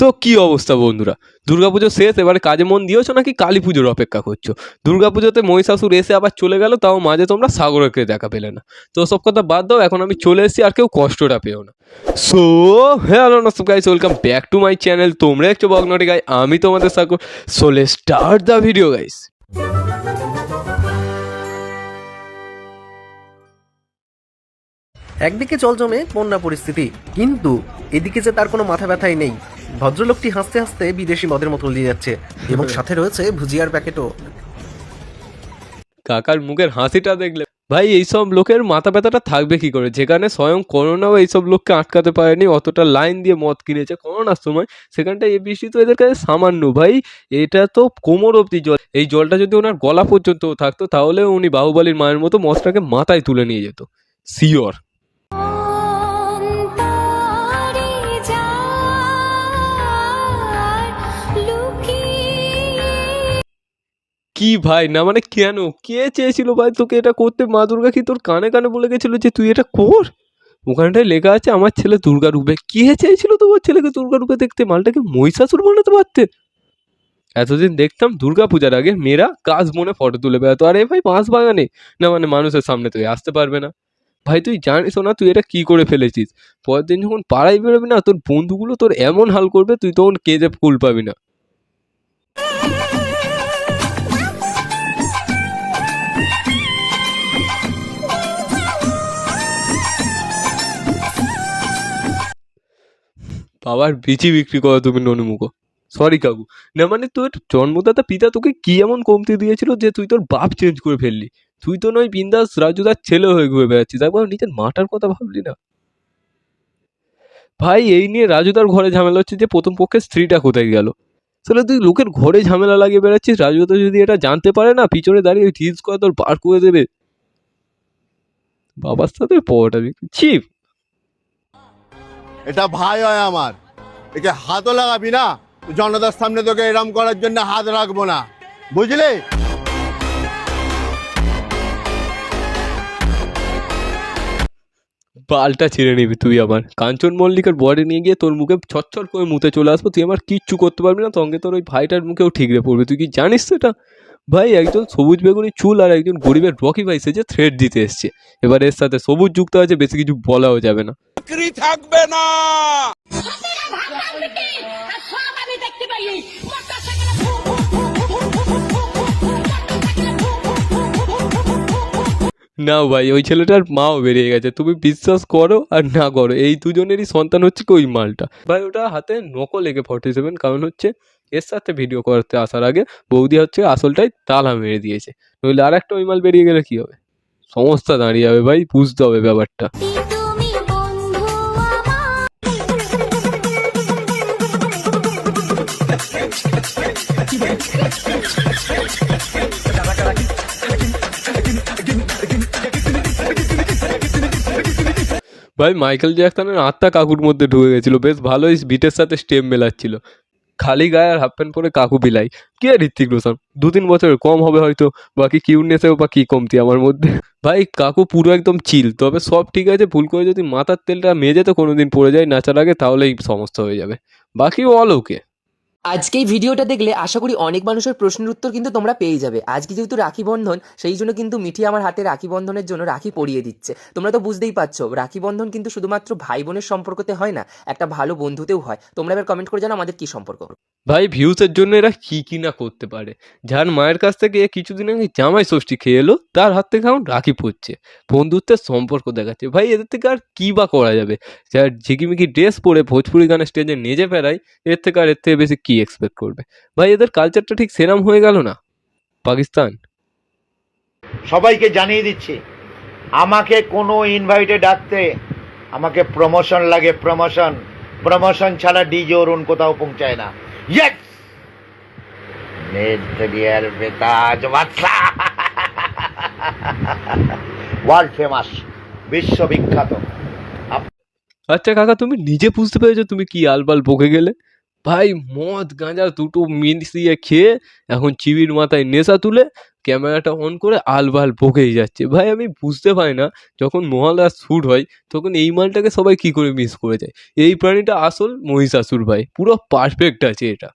তো কি অবস্থা বন্ধুরা? দুর্গাপুজো শেষ, এবারে কাজে মন দিয়েছ নাকি কালী পুজোর অপেক্ষা করছ? দুর্গাপুজোতে মহিষাসুর এসে আবার চলে গেল, তাও মাঝে তোমরা সাগরকে দেখা পেলে না। তো সব কথা বাদ দাও, এখন আমি চলে এসেছি, আর কেউ কষ্টটা পেও না। সো হ্যালো নমস্কার guys welcome back to my channel তোমরা একটু বগনটি গাই আমি তোমাদের সাগর। সোলে স্টার্ট দ্য ভিডিও গাইস একদিকে চল জমে বন্যা পরিস্থিতি, কিন্তু এদিকে যে তার কোনো মাথা ব্যথাই নেই। ভদ্রলোকটি হাসতে হাসতে বিদেশি মদের মতো দিয়ে যাচ্ছে এবং সাথে রয়েছে ভুজিয়ার প্যাকেটও। কাকার মুখের হাসিটা দেখলে ভাই এইসব লোকের মাথা ব্যথাটা থাকবে কি করে? যেখানে স্বয়ং করোনাও এইসব লোককে আটকাতে পারেনি অতটা লাইন দিয়ে মদ কিনেছে। করোনার সময় সেখানটা এই বৃষ্টি তো এদের কাছে সামান্য। ভাই এটা তো কোমর অব্দি জল। এই জলটা যদি ওনার গলা পর্যন্ত থাকতো তাহলে উনি বাহুবালির মায়ের মতো মদটাকে মাথায় তুলে নিয়ে যেত। শিওর কি ভাই? না মানে কেন? কে চেয়েছিল ভাই তোকে এটা করতে? মা দুর্গা কি তোর কানে কানে বলে গেছিল যে তুই এটা কর? ওখানটায় লেখা আছে, আমার ছেলে দুর্গা রূপে। কে চেয়েছিল তোমার ছেলেকে দুর্গা রূপে দেখতে? মালটাকে মহিষাসুর বানাতে পারতেন এতদিন দেখতাম দুর্গা পূজার আগে মেয়েরা কাজ মনে ফটো তুলে বেড়াতো। আরে ভাই, বাঁশ বাগানে? না মানে মানুষের সামনে তুই আসতে পারবে না। ভাই, তুই জানিস না তুই এটা কি করে ফেলেছিস? পরের দিন যখন পাড়ায় বেরোবি না, তোর বন্ধুগুলো তোর এমন হাল করবে, তুই তখন কেঁদে কুল পাবি না। বাবার বিচি বিক্রি করো তুমি ননুমুখো। সরি কাকু। না মানে তোর জন্মদাতা পিতা তোকে কি এমন কমতি দিয়েছিল যে তুই তোর বাপ চেঞ্জ করে ফেললি? তুই তো নয় বিন্দাস রাজুদার ছেলে হয়ে ঘুরে বেড়াচ্ছিস। একবার নিজের মাটার কথা ভাবলি না? ভাই, এই নিয়ে রাজুদার ঘরে ঝামেলা হচ্ছে যে প্রথম পক্ষে স্ত্রীটা কোথায় গেল? তাহলে তুই লোকের ঘরে ঝামেলা লাগিয়ে বেড়াচ্ছিস? রাজুদা যদি এটা জানতে পারে না, পিছনে দাঁড়িয়ে টিজ করে তোর বার করে দেবে। বাবার সাথে পড়াটা চিপ এটা ভাই হয় আমার। একে হাতও লাগাবি না, জনতার সামনে তোকে এরম করার জন্য হাত রাখব না। বুঝলি? বালটা ছিঁড়ে নিবি তুই আমার কাঞ্চন মল্লিকের বডি নিয়ে গিয়ে তোর মুখে ছচ্ছর করে মুতে চলে আসব, তুই আমার কিচ্ছু করতে পারবি না, সঙ্গে তোর ওই ভাইটার মুখেও ঠিকরে পড়বে। তুই কি জানিস তো এটা ভাই একজন সবুজ বেগুনি চুল আর একজন গরিবের রকি ভাই যে থ্রেড দিতে এসছে। এবার এর সাথে সবুজ যুক্ত আছে বেশি কিছু বলাও যাবে না। থাকবে না। দেখতে না ভাই, ওই ছেলেটার মাও বেরিয়ে গেছে। তুমি বিশ্বাস করো আর না করো, এই দুজনেরই সন্তান হচ্ছে কি ওই মালটা। ভাই, ওটা হাতে নকল লেগে ফর্টি সেভেন কারণ হচ্ছে এর সাথে ভিডিও করতে আসার আগে বৌদি হচ্ছে আসলটাই তালা মেরে দিয়েছে। নইলে আর একটা ওই মাল বেরিয়ে গেলে কি হবে? সমস্যা দাঁড়িয়ে যাবে ভাই, বুঝতে হবে ব্যাপারটা। ভাই মাইকেল জ্যাকসনের আত্মা কাকুর মধ্যে ঢুকে গেছিল। বেশ ভালোই বিটের সাথে স্টেপ মেলাচ্ছিল। খালি গায়ে আর হাফ প্যান্ট পরে কাকু বিলাই কি আর ঋত্বিক রোশন? দু তিন বছরের কম হবে হয়তো। বাকি কিউটনেসেও বা কি কমতি আমার মধ্যে? ভাই, কাকু পুরো একদম চিল তবে সব ঠিক আছে। ভুল করে যদি মাথার তেলটা মেজে মেজেতে কোনোদিন পড়ে যায়, নাচার আগে তাহলেই সমস্যা হয়ে যাবে। বাকি অল ওকে আজকে এই ভিডিওটা দেখলে আশা করি অনেক মানুষের প্রশ্নের উত্তর কিন্তু তোমরা পেয়ে যাবে। আজকে যেহেতু রাখি বন্ধন, সেই জন্য কিন্তু মিঠি আমার হাতে রাখি বন্ধনের জন্য রাখি পরিয়ে দিচ্ছে। তোমরা তো বুঝতেই পারছ, রাখি বন্ধন কিন্তু শুধুমাত্র ভাই বোনের সম্পর্কতে হয় না, একটা ভালো বন্ধুতেও হয়। তোমরা এবার কমেন্ট করে জানো আমাদের কি সম্পর্ক। ভাই ভিউসের জন্য এরা কি কি না করতে পারে? যার মায়ের কাছ থেকে কিছুদিন আগে জামাই ষষ্ঠী খেয়ে এলো, তার হাত থেকে এখন রাখি পড়ছে বন্ধুত্বের সম্পর্ক দেখাচ্ছে। ভাই, এদের থেকে আর কি বা করা যাবে? যার ঝিকিমিকি ড্রেস পরে ভোজপুরি গানের স্টেজে নেজে ফেরাই এর থেকে আর এর থেকে বেশি কি এক্সপেক্ট করবে? ভাই এদের কালচারটা ঠিক সেরাম হয়ে গেল না? পাকিস্তান? সবাইকে জানিয়ে দিচ্ছি আমাকে কোনো ইনভাইটে ডাকতে আমাকে প্রমোশন লাগে প্রমোশন প্রমোশন ছাড়া ডিজে অরুণ কোথাও পৌঁছায় না। ইয়েস নেদ্রিয়ার বেতাজ বাদশা ওয়ার্ল্ড ফেমাস বিশ্ববিখ্যাত। আচ্ছা কাকা তুমি নিজে বুঝতে পেরেছ তুমি কি আলবাল বকে গেলে? ভাই, মদ, গাঁজা দুটো মিশিয়ে খেয়ে এখন চিবির মাথায় নেশা তুলে ক্যামেরাটা অন করে আলবাল বকেই যাচ্ছে। ভাই, আমি বুঝতে পারি না, যখন মহালয়ার শ্যুট হয়, তখন এই মালটাকে সবাই কি করে মিস করে যায়? এই প্রাণীটা আসল মহিষাসুর ভাই, পুরো পারফেক্ট আছে এটা।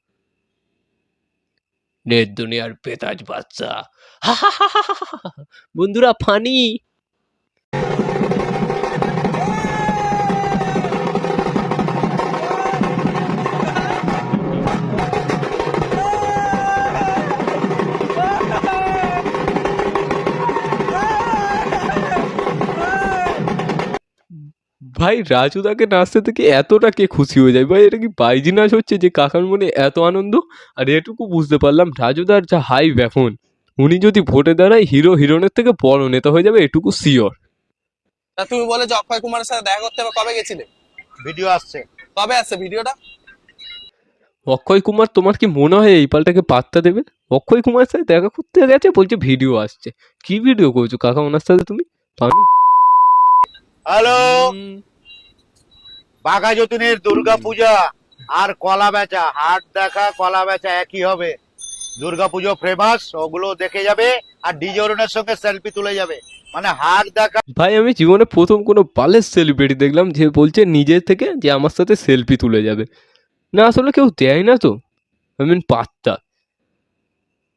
নেট দুনিয়ার পেতাজ বাচ্চা। বন্ধুরা ফানি ভাই রাজু রাজুদাকে নাচতে থেকে এতটা কে খুশি হয়ে যায়। ভাই এটা কি বাইজি নাচ হচ্ছে যে কাকার মনে এত আনন্দ? আর এটুকু বুঝতে পারলাম রাজুদার যা হাইপ এখন উনি যদি ভোটে দাঁড়ায় হিরো হিরোনের থেকে বড় নেতা হয়ে যাবে এটুকু শিওর তা তুমি বলে যে অক্ষয় কুমারের সাথে দেখা করতে হবে কবে গেছিলে? ভিডিও আসছে। কবে আসছে ভিডিওটা? অক্ষয় কুমার তোমার কি মনে হয় এই পালটাকে পাত্তা দেবে? অক্ষয় কুমারের সাথে দেখা করতে গেছে বলছে ভিডিও আসছে। কি ভিডিও করছ? কাকা ওনার সাথে তুমি? পানু হ্যালো? বাঘা যতীনের দুর্গা পূজা আর কলা বেচা হাট দেখা কলা বেচা একই হবে। দুর্গা পুজো ফেমাস ওগুলো দেখে যাবে আর ডিজোরনের সঙ্গে সেলফি তুলে যাবে। মানে হাট দেখা ভাই আমি জীবনে প্রথম কোনো বালের সেলিব্রিটি দেখলাম যে বলছে নিজের থেকে যে আমার সাথে সেলফি তুলে যাবে। না আসলে কেউ দেয় না তো। আই মিন পাত্তা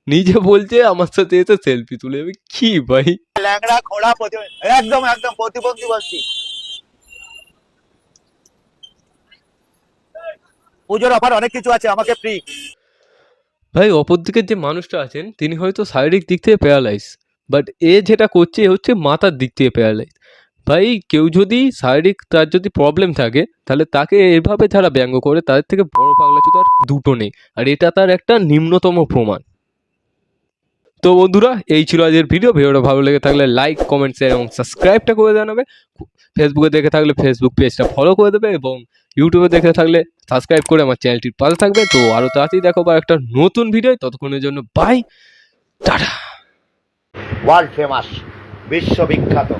নিজে বলছে আমার সাথে এসে সেলফি তুলে যাবে। কি ভাই? ল্যাংড়া খোড়া একদম একদম, প্রতিবন্ধী বলছি। পুজোর অফার অনেক কিছু আছে, আমাকে ফ্রি ভাই, অপর দিকের যে মানুষটা আছেন, তিনি হয়তো শারীরিক দিক থেকে প্যারালাইজ বাট এ যেটা করছে হচ্ছে মাথার দিক থেকে প্যারালাইজ ভাই, কেউ যদি শারীরিক, তার যদি প্রবলেম থাকে, তাহলে তাকে এভাবে যারা ব্যঙ্গ করে, তাদের থেকে বড় পাগলা চোদার দুটো নেই, আর এটা তার একটা নিম্নতম প্রমাণ। তো বন্ধুরা, এই ছিল আজকের ভিডিও ভিডিওটা ভালো লেগে থাকলে লাইক কমেন্ট শেয়ার এবং সাবস্ক্রাইবটা করে জানাবে। ফেসবুকে দেখে থাকলে ফেসবুক পেজটা ফলো করে দেবে এবং ইউটিউবে দেখে থাকলে সাবস্ক্রাইব করে আমার চ্যানেলটির পাশে থাকবে। তো আরও তাড়াতাড়ি দেখো বা একটা নতুন ভিডিও ততক্ষণের জন্য বাই টাটা। ওয়ার্ল্ড ফেমাস বিশ্ববিখ্যাত।